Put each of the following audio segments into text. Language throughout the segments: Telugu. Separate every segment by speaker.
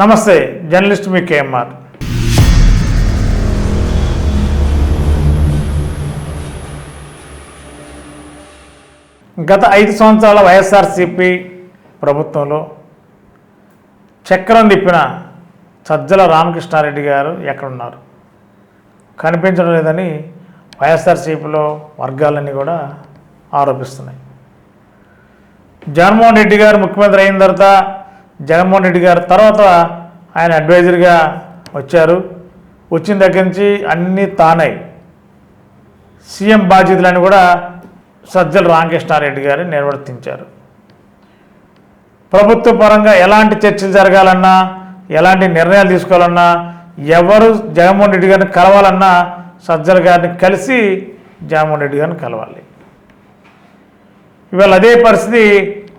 Speaker 1: నమస్తే జర్నలిస్ట్ మీ కేఎంఆర్. గత ఐదు సంవత్సరాల వైఎస్ఆర్సిపి ప్రభుత్వంలో చక్రం తిప్పిన సజ్జల రామకృష్ణారెడ్డి గారు ఎక్కడున్నారు? కనిపించడం లేదని వైఎస్ఆర్సీపీలో వర్గాలన్నీ కూడా ఆరోపిస్తున్నాయి. జగన్మోహన్ రెడ్డి గారు ముఖ్యమంత్రి అయిన తర్వాత జగన్మోహన్ రెడ్డి గారు తర్వాత ఆయన అడ్వైజర్గా వచ్చారు. వచ్చిన దగ్గర నుంచి అన్నీ తానై సీఎం బాధ్యతలను కూడా సజ్జల రామకృష్ణారెడ్డి గారు నిర్వర్తించారు. ప్రభుత్వ పరంగా ఎలాంటి చర్చలు జరగాలన్నా ఎలాంటి నిర్ణయాలు తీసుకోవాలన్నా ఎవరు జగన్మోహన్ రెడ్డి గారిని కలవాలన్నా సజ్జల గారిని కలిసి జగన్మోహన్ రెడ్డి గారిని కలవాలి. ఇవాళ అదే పరిస్థితి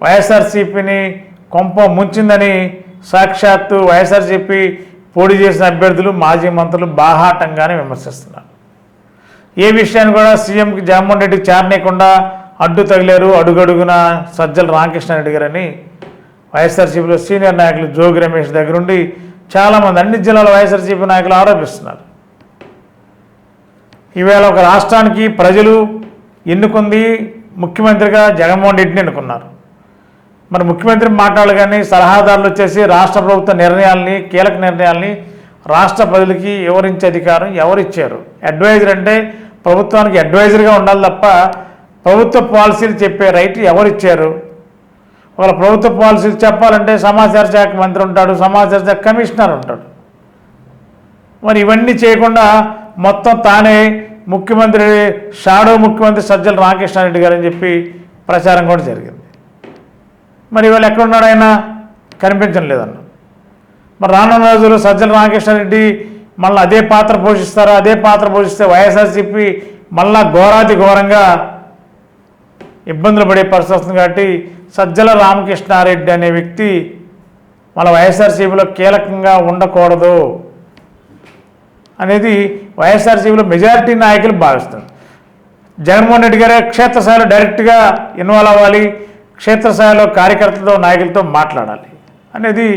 Speaker 1: వైఎస్ఆర్సీపీని కొంప ముంచిందని సాక్షాత్తు వైఎస్ఆర్సీపీ పోటీ చేసిన అభ్యర్థులు మాజీ మంత్రులు బాహాటంగానే విమర్శిస్తున్నారు. ఏ విషయాన్ని కూడా సీఎంకి జగన్మోహన్ రెడ్డి చేరనీయకుండా అడ్డు తగిలారు అడుగడుగున సజ్జల రామకృష్ణారెడ్డి గారని వైఎస్ఆర్సీపీలో సీనియర్ నాయకులు జోగి రమేష్ దగ్గరుండి చాలామంది అన్ని జిల్లాల వైఎస్ఆర్సీపీ నాయకులు ఆరోపిస్తున్నారు. ఈవేళ ఒక రాష్ట్రానికి ప్రజలు ఎన్నుకుంది ముఖ్యమంత్రిగా జగన్మోహన్ రెడ్డిని ఎన్నుకున్నారు. మరి ముఖ్యమంత్రి మాట్లాడగానే సలహాదారులు వచ్చేసి రాష్ట్ర ప్రభుత్వ నిర్ణయాల్ని కీలక నిర్ణయాల్ని రాష్ట్ర ప్రజలకి వివరించే అధికారం ఎవరిచ్చారు? అడ్వైజర్ అంటే ప్రభుత్వానికి అడ్వైజర్గా ఉండాలి తప్ప ప్రభుత్వ పాలసీలు చెప్పే రైట్ ఎవరిచ్చారు? వాళ్ళ ప్రభుత్వ పాలసీలు చెప్పాలంటే సమాచార శాఖ మంత్రి ఉంటాడు సమాచార శాఖ కమిషనర్ ఉంటాడు. మరి ఇవన్నీ చేయకుండా మొత్తం తానే ముఖ్యమంత్రి షాడో ముఖ్యమంత్రి సజ్జల రామకృష్ణారెడ్డి గారు అని చెప్పి ప్రచారం కూడా జరిగింది. మరి ఇవాళ ఎక్కడున్నాడు ఆయన? కనిపించడం లేదన్న. మరి రానున్న రోజుల్లో సజ్జల రామకృష్ణారెడ్డి మళ్ళీ అదే పాత్ర పోషిస్తారా? అదే పాత్ర పోషిస్తే వైఎస్ఆర్సీపీ మళ్ళా ఘోరాతి ఘోరంగా ఇబ్బందులు పడే పరిస్థితి వస్తుంది కాబట్టి సజ్జల రామకృష్ణారెడ్డి అనే వ్యక్తి మళ్ళీ వైఎస్ఆర్సీపీలో కీలకంగా ఉండకూడదు అనేది వైఎస్ఆర్సీపీలో మెజారిటీ నాయకులు భావిస్తారు. జగన్మోహన్ రెడ్డి గారే క్షేత్రస్థాయిలో డైరెక్ట్గా ఇన్వాల్వ్ అవ్వాలి. క్షేత్రస్థాయిలో కార్యకర్తలతో నాయకులతో మాట్లాడాలి. అనేది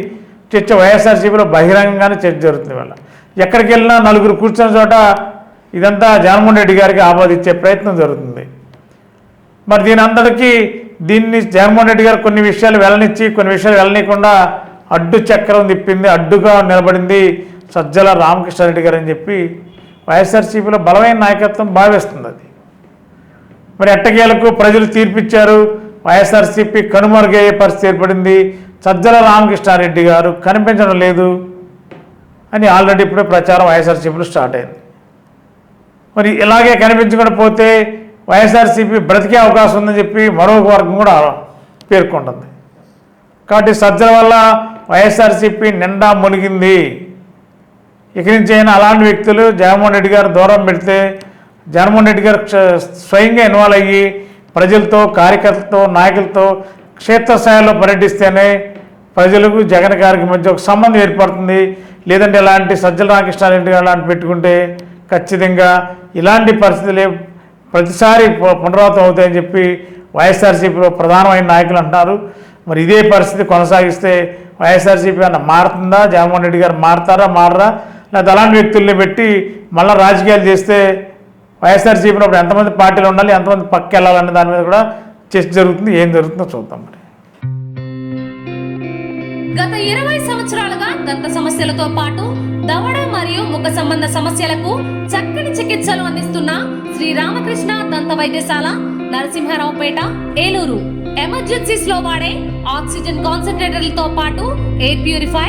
Speaker 1: చర్చ వైఎస్ఆర్సీపీలో బహిరంగంగానే చర్చ జరుగుతుంది వాళ్ళ ఎక్కడికి వెళ్ళినా నలుగురు కూర్చున్న చోట ఇదంతా జగన్మోహన్ రెడ్డి గారికి ఆమోదించే ప్రయత్నం జరుగుతుంది. మరి దీని అందరికీ దీన్ని జగన్మోహన్ రెడ్డి గారు కొన్ని విషయాలు వెళ్ళనిచ్చి కొన్ని విషయాలు వెళ్ళనీయకుండా అడ్డు చక్రం తిప్పింది అడ్డుగా నిలబడింది సజ్జల రామకృష్ణారెడ్డి గారు అని చెప్పి వైఎస్ఆర్సీపీలో బలమైన నాయకత్వం భావిస్తుంది అది. మరి ఎట్టకేలకు ప్రజలు తీర్పిచ్చారు వైఎస్ఆర్సీపీ కనుమరుగయ్యే పరిస్థితి ఏర్పడింది. సజ్జల రామకృష్ణారెడ్డి గారు కనిపించడం లేదు అని ఆల్రెడీ ఇప్పుడే ప్రచారం వైఎస్ఆర్సీపీలో స్టార్ట్ అయింది. మరి ఇలాగే కనిపించకుండా పోతే వైఎస్ఆర్సీపీ బ్రతికే అవకాశం ఉందని చెప్పి మరొక వర్గం కూడా పేర్కొంటుంది. కాబట్టి సజ్జల వల్ల వైఎస్ఆర్సీపీ నిండా మునిగింది. ఇక నుంచి అయినా అలాంటి వ్యక్తులు జగన్మోహన్ రెడ్డి గారు దూరం పెడితే జగన్మోహన్ రెడ్డి గారు స్వయంగా ఇన్వాల్వ్ అయ్యి ప్రజలతో కార్యకర్తలతో నాయకులతో క్షేత్రస్థాయిలో పర్యటిస్తేనే ప్రజలకు జగన్ గారికి మధ్య ఒక సంబంధం ఏర్పడుతుంది. లేదంటే ఇలాంటి సజ్జల రామకృష్ణారెడ్డి గారు అలాంటి పెట్టుకుంటే ఖచ్చితంగా ఇలాంటి పరిస్థితులే ప్రతిసారి పు- పునరావృతం అవుతాయని చెప్పి వైఎస్ఆర్సీపీలో ప్రధానమైన నాయకులు అంటున్నారు. మరి ఇదే పరిస్థితి కొనసాగిస్తే వైఎస్ఆర్సీపీ అన్న మారుతుందా? జగన్మోహన్ రెడ్డి గారు మారుతారా? మారరా? లేదా అలాంటి వ్యక్తుల్ని పెట్టి మళ్ళీ రాజకీయాలు చేస్తే వైఎస్ఆర్సీపీలో అప్పుడు ఎంతమంది పార్టీలు ఉండాలి ఎంతమంది పక్క వెళ్ళాలనే దాని మీద కూడా చర్చ జరుగుతుంది ఏం జరుగుతుందో చూద్దాం మరి.
Speaker 2: గత ఇరవై సంవత్సరాలుగా దంత సమస్యలతో పాటు దవడ మరియు ముఖ సంబంధ సమస్యలకు చక్కని చికిత్సలు అందిస్తున్న శ్రీ రామకృష్ణ దంత వైద్యశాల నరసింహారావుపేట ఏలూరు. ఎమర్జెన్సీస్లో వాడే ఆక్సిజన్ కాన్సన్ట్రేటర్లతో పాటు air purify